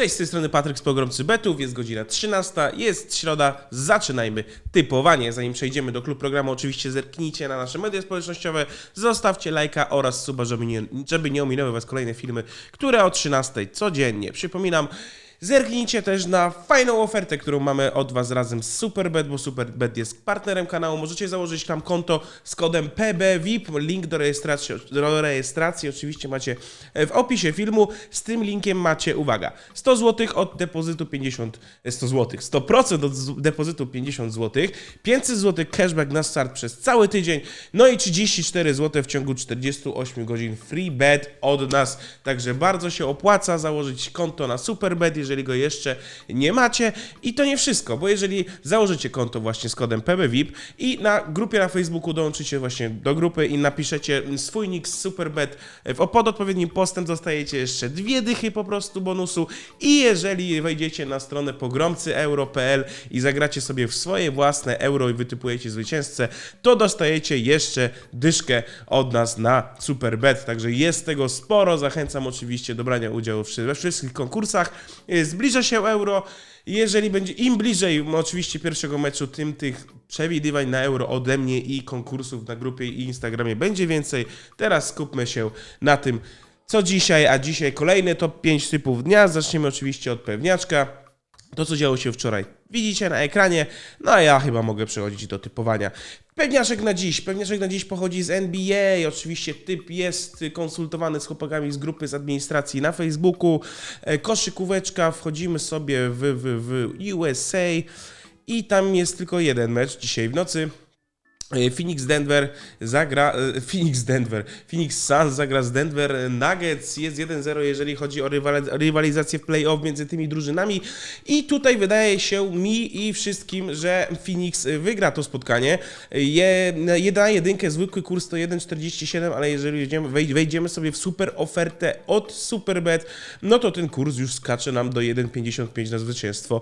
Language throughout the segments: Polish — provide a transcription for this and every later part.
Cześć, z tej strony Patryk z Pogromcy Betów, jest godzina 13, jest środa, zaczynajmy typowanie. Zanim przejdziemy do klub programu, oczywiście zerknijcie na nasze media społecznościowe, zostawcie lajka oraz suba, żeby nie, żeby nie ominęły Was kolejne filmy, które o 13 codziennie. Przypominam, Zerknijcie też na fajną ofertę, którą mamy od Was razem z Superbet, bo Superbet jest partnerem kanału. Możecie założyć tam konto z kodem PBVIP. Link do rejestracji, do rejestracji oczywiście macie w opisie filmu. Z tym linkiem macie, uwaga, 100 zł od depozytu 50, 100 zł, 100% od depozytu 50 zł, 500 zł cashback na start przez cały tydzień, no i 34 zł w ciągu 48 godzin free bet od nas. Także bardzo się opłaca założyć konto na Superbet, jeżeli go jeszcze nie macie. I to nie wszystko, bo jeżeli założycie konto właśnie z kodem PBVIP i na grupie na Facebooku dołączycie właśnie do grupy i napiszecie swój nick z Superbet pod odpowiednim postem, dostajecie jeszcze dwie dychy po prostu bonusu i jeżeli wejdziecie na stronę pogromcy.euro.pl i zagracie sobie w swoje własne euro i wytypujecie zwycięzcę, to dostajecie jeszcze dyszkę od nas na Superbet. Także jest tego sporo. Zachęcam oczywiście do brania udziału we wszystkich konkursach. Zbliża się euro. Jeżeli będzie im bliżej oczywiście pierwszego meczu, tym tych przewidywań na euro ode mnie i konkursów na grupie i Instagramie będzie więcej. Teraz skupmy się na tym, co dzisiaj, a dzisiaj kolejny top 5 typów dnia. Zaczniemy oczywiście od pewniaczka. To, co działo się wczoraj, widzicie na ekranie, no a ja chyba mogę przechodzić do typowania. Pewniaszek na dziś. Pewniaszek na dziś pochodzi z NBA. Oczywiście typ jest konsultowany z chłopakami z grupy z administracji na Facebooku. E, Koszykóweczka, wchodzimy sobie w, w, w USA i tam jest tylko jeden mecz dzisiaj w nocy. E, Phoenix Denver zagra. e, Phoenix Denver. Phoenix Suns zagra z Denver Nuggets. Jest 1-0, jeżeli chodzi o rywali- rywalizację w playoff między tymi drużynami. I tutaj wydaje się mi i wszystkim, że Phoenix wygra to spotkanie. Je, jedna jedynkę, zwykły kurs to 1,47, ale jeżeli wejdziemy, wej- wejdziemy sobie w super ofertę od Superbet, no to ten kurs już skacze nam do 1,55 na zwycięstwo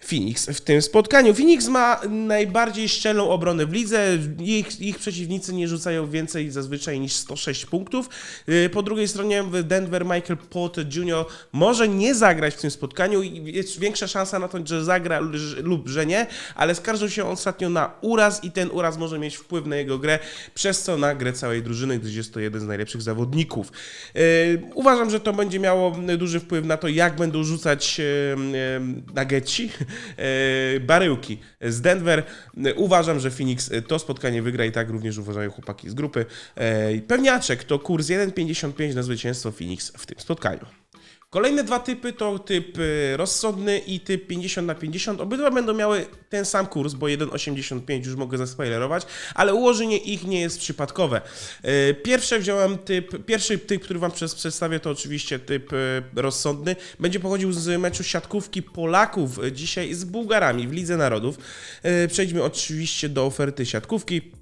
Phoenix w tym spotkaniu. Phoenix ma najbardziej szczelną obronę w lidze. Ich, ich przeciwnicy nie rzucają więcej zazwyczaj niż 106 punktów. Yy, Po drugiej stronie Denver Michael Porter Jr. może nie zagrać w tym spotkaniu i jest większa szansa na to, że zagra lub że nie, ale skarżył się ostatnio na uraz i ten uraz może mieć wpływ na jego grę, przez co na grę całej drużyny, gdyż jest to jeden z najlepszych zawodników. Yy, Uważam, że to będzie miało duży wpływ na to, jak będą rzucać nageci, baryłki z Denver. Uważam, że Phoenix to spotkanie wygra i tak również uważają chłopaki z grupy. Yy, Pewniaczek to kurs 1,55 na zwycięstwo Phoenix w tym spotkaniu. Kolejne dwa typy to typ y, rozsądny i typ 50 na 50. Obydwa będą miały ten sam kurs, bo 1,85 już mogę zaspoilerować, ale ułożenie ich nie jest przypadkowe. Y, Pierwsze wziąłem typ, pierwszy typ, który wam przedstawię, to oczywiście typ y, rozsądny. Będzie pochodził z meczu siatkówki Polaków dzisiaj z Bułgarami w Lidze Narodów. Przejdźmy oczywiście do oferty siatkówki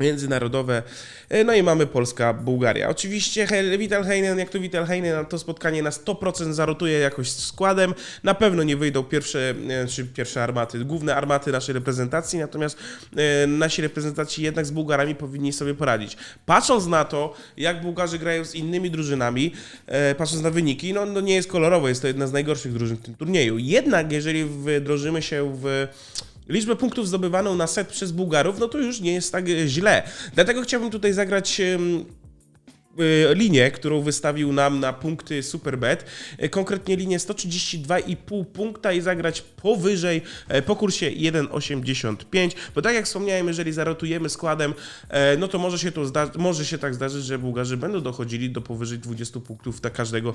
międzynarodowe. E, No i mamy Polska-Bułgaria. Oczywiście He- Vital Heinen, jak to Vital Heinen, to spotkanie na 100% zarotuje jakoś składem. Na pewno nie wyjdą pierwsze, e, czy pierwsze armaty, główne armaty naszej reprezentacji, natomiast e, nasi reprezentaci jednak z Bułgarami powinni sobie poradzić. Patrząc na to, jak Bułgarzy grają z innymi drużynami, patrząc na wyniki, no, no nie jest kolorowo, jest to jedna z najgorszych drużyn w tym turnieju. Jednak jeżeli wdrożymy się w liczbę punktów zdobywaną na set przez Bułgarów, no to już nie jest tak e, źle. Dlatego chciałbym tutaj zagrać e, linię, którą wystawił nam na punkty Superbet, e, konkretnie linię 132,5 punkta i zagrać powyżej po kursie 1,85, bo tak jak wspomniałem, jeżeli zarotujemy składem, no to może się, to może się tak zdarzyć, że Bułgarzy będą dochodzili do powyżej 20 punktów dla każdego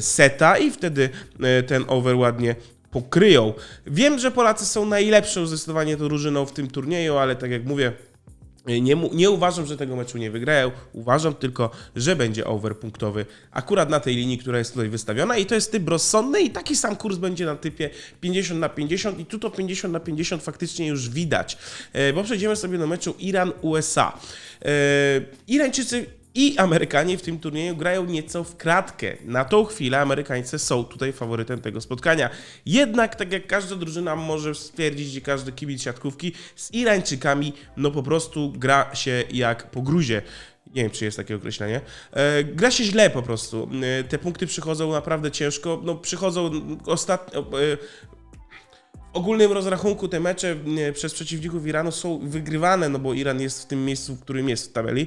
seta i wtedy ten over ładnie pokryją. Wiem, że Polacy są najlepszą zdecydowanie drużyną w tym turnieju, ale tak jak mówię, nie, nie uważam, że tego meczu nie wygrają. Uważam tylko, że będzie over punktowy akurat na tej linii, która jest tutaj wystawiona i to jest typ rozsądny i taki sam kurs będzie na typie 50 na 50 i tu to 50 na 50 faktycznie już widać, E, bo przejdziemy sobie do meczu Iran-USA. E, Irańczycy i Amerykanie w tym turnieju grają nieco w kratkę. Na tą chwilę Amerykańcy są tutaj faworytem tego spotkania. Jednak, tak jak każda drużyna może stwierdzić, i każdy kibic siatkówki, z Irańczykami no po prostu gra się jak po gruzie. Nie wiem, czy jest takie określenie. E, gra się źle po prostu. E, te punkty przychodzą naprawdę ciężko. No, przychodzą ostatnio. E, ogólnym rozrachunku te mecze przez przeciwników Iranu są wygrywane, no bo Iran jest w tym miejscu, w którym jest w tabeli.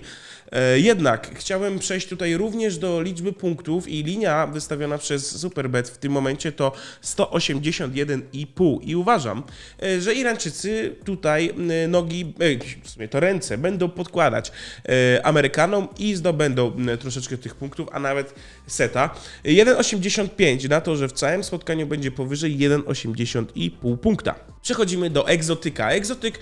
E, Jednak chciałem przejść tutaj również do liczby punktów i linia wystawiona przez Superbet w tym momencie to 181,5 i uważam, e, że Irańczycy tutaj e, nogi, w sumie to ręce będą podkładać Amerykanom i zdobędą troszeczkę tych punktów, a nawet seta. 1,85 na to, że w całym spotkaniu będzie powyżej 1,80,5 punkta. Przechodzimy do egzotyka. Egzotyk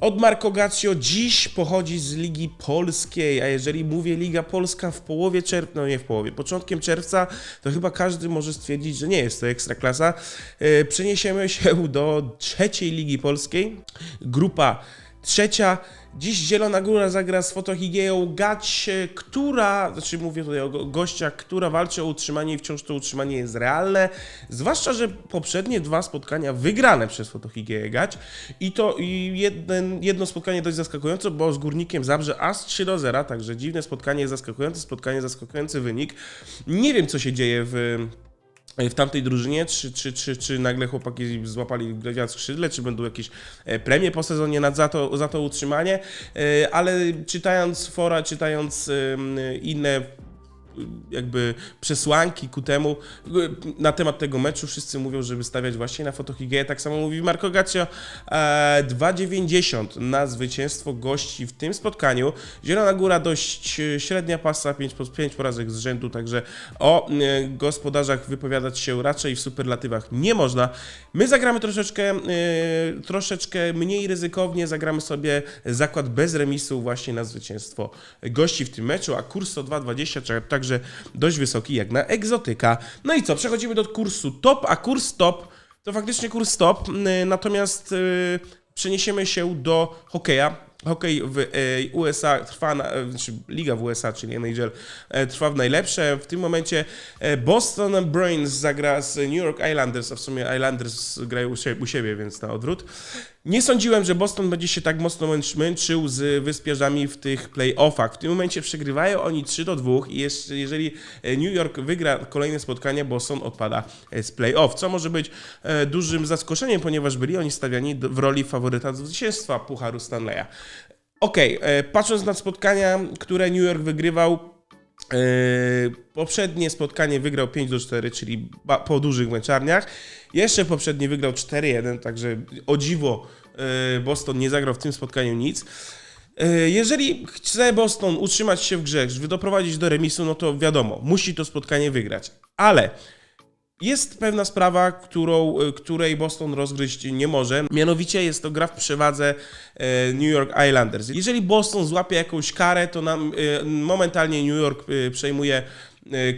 od Marco Gaccio dziś pochodzi z Ligi Polskiej, a jeżeli mówię Liga Polska w połowie czerwca, no nie w połowie, początkiem czerwca, to chyba każdy może stwierdzić, że nie jest to ekstraklasa. E, Przeniesiemy się do trzeciej Ligi Polskiej, grupa trzecia. Dziś Zielona Góra zagra z Fotohigieją Gacie, która, znaczy mówię tutaj o go- gościach, która walczy o utrzymanie i wciąż to utrzymanie jest realne. Zwłaszcza, że poprzednie dwa spotkania wygrane przez Fotohigieję Gać i to jeden, jedno spotkanie dość zaskakujące, bo z Górnikiem Zabrze aż 3 do 0, także dziwne spotkanie, zaskakujące spotkanie, zaskakujący wynik. Nie wiem, co się dzieje w w tamtej drużynie, czy, czy, czy, czy nagle chłopaki złapali gwiazd skrzydle, czy będą jakieś e, premie po sezonie za to, za to utrzymanie, E, ale czytając fora, czytając inne jakby przesłanki ku temu, na temat tego meczu wszyscy mówią, żeby stawiać właśnie na fotohigieję, tak samo mówi Marco Gaccio, e, 2,90 na zwycięstwo gości w tym spotkaniu, Zielona Góra dość e, średnia pasa, 5, po- 5 porażek z rzędu, także o e, gospodarzach wypowiadać się raczej w superlatywach nie można. My zagramy troszeczkę, e, troszeczkę mniej ryzykownie, zagramy sobie zakład bez remisu właśnie na zwycięstwo gości w tym meczu, a kurs to 2,20, cze- także dość wysoki jak na egzotyka. No i co, przechodzimy do kursu top, a kurs top to faktycznie kurs top, y, natomiast y, przeniesiemy się do hokeja. Hokej w e, USA trwa, e, znaczy liga w USA, czyli NHL, trwa w najlepsze. W tym momencie Boston Bruins zagra z New York Islanders, a w sumie Islanders grają u siebie więc na odwrót. Nie sądziłem, że Boston będzie się tak mocno męcz- męczył z wyspiarzami w tych playoffach. W tym momencie przegrywają oni 3 do 2 i jeszcze, jeżeli e, New York wygra kolejne spotkanie, Boston odpada e, z playoff, co może być e, dużym zaskoczeniem, ponieważ byli oni stawiani w roli faworyta zwycięstwa Pucharu Stanleya. Okej, e, patrząc na spotkania, które New York wygrywał, poprzednie spotkanie wygrał 5 do 4, czyli po dużych meczarniach. Jeszcze poprzednie wygrał 4-1, także o dziwo e, Boston nie zagrał w tym spotkaniu nic. E, Jeżeli chce Boston utrzymać się w grze, żeby doprowadzić do remisu, no to wiadomo, musi to spotkanie wygrać. Ale jest pewna sprawa, którą, e, której Boston rozgryźć nie może. Mianowicie jest to gra w przewadze e, New York Islanders. Jeżeli Boston złapie jakąś karę, to nam e, momentalnie New York przejmuje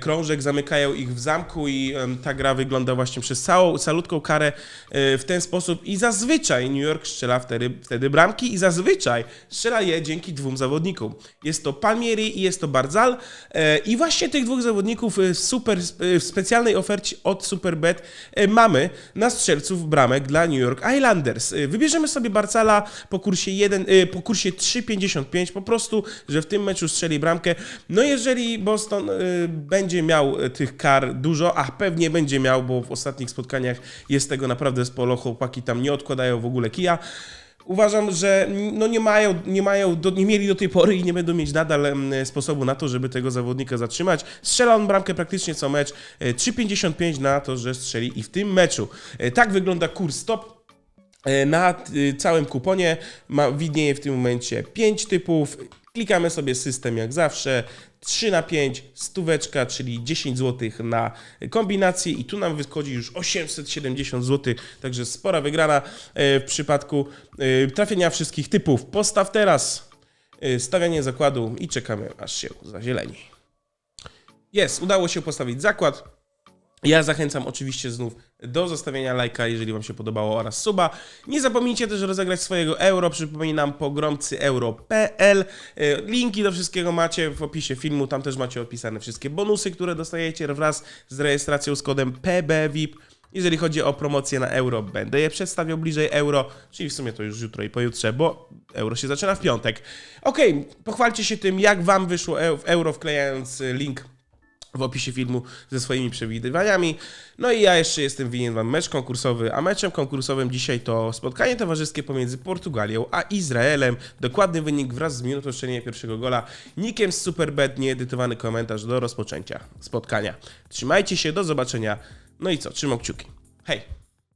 krążek, zamykają ich w zamku i ta gra wygląda właśnie przez całą, calutką karę e, w ten sposób i zazwyczaj New York strzela wtedy, wtedy bramki i zazwyczaj strzela je dzięki dwóm zawodnikom. Jest to Palmieri i jest to Barzal e, i właśnie tych dwóch zawodników e, w super, e, w specjalnej ofercie od Superbet mamy na strzelców bramek dla New York Islanders. Wybierzemy sobie Barzala po kursie 1, e, po kursie 3,55 po prostu, że w tym meczu strzeli bramkę. No jeżeli Boston będzie miał e, tych kar dużo, a pewnie będzie miał, bo w ostatnich spotkaniach jest tego naprawdę sporo, chłopaki tam nie odkładają w ogóle kija. Uważam, że no nie mają, nie mają, do, nie mieli do tej pory i nie będą mieć nadal sposobu na to, żeby tego zawodnika zatrzymać. Strzela on bramkę praktycznie co mecz. E, 3,55 na to, że strzeli i w tym meczu. E, Tak wygląda kurs stop. E, Na całym kuponie ma, widnieje w tym momencie 5 typów. Klikamy sobie system jak zawsze. 3 na 5, stóweczka, czyli 10 zł na kombinację i tu nam wychodzi już 870 zł, także spora wygrana e, w przypadku e, trafienia wszystkich typów. Postaw teraz e, stawianie zakładu i czekamy aż się zazieleni. Jest, udało się postawić zakład. Ja zachęcam oczywiście znów do zostawienia lajka, jeżeli Wam się podobało, oraz suba. Nie zapomnijcie też rozegrać swojego euro. Przypominam, pogromcyeuro.pl. E, Linki do wszystkiego macie w opisie filmu. Tam też macie opisane wszystkie bonusy, które dostajecie wraz z rejestracją z kodem PBVIP. Jeżeli chodzi o promocje na euro, będę je przedstawiał bliżej euro, czyli w sumie to już jutro i pojutrze, bo euro się zaczyna w piątek. Okej, pochwalcie się tym, jak wam wyszło e- w euro, wklejając link w opisie filmu ze swoimi przewidywaniami. No i ja jeszcze jestem winien wam mecz konkursowy, a meczem konkursowym dzisiaj to spotkanie towarzyskie pomiędzy Portugalią a Izraelem. Dokładny wynik wraz z minutą strzelenia pierwszego gola. Nikiem z Superbet, nieedytowany komentarz do rozpoczęcia spotkania. Trzymajcie się, do zobaczenia. No i co, trzymam kciuki. Hej!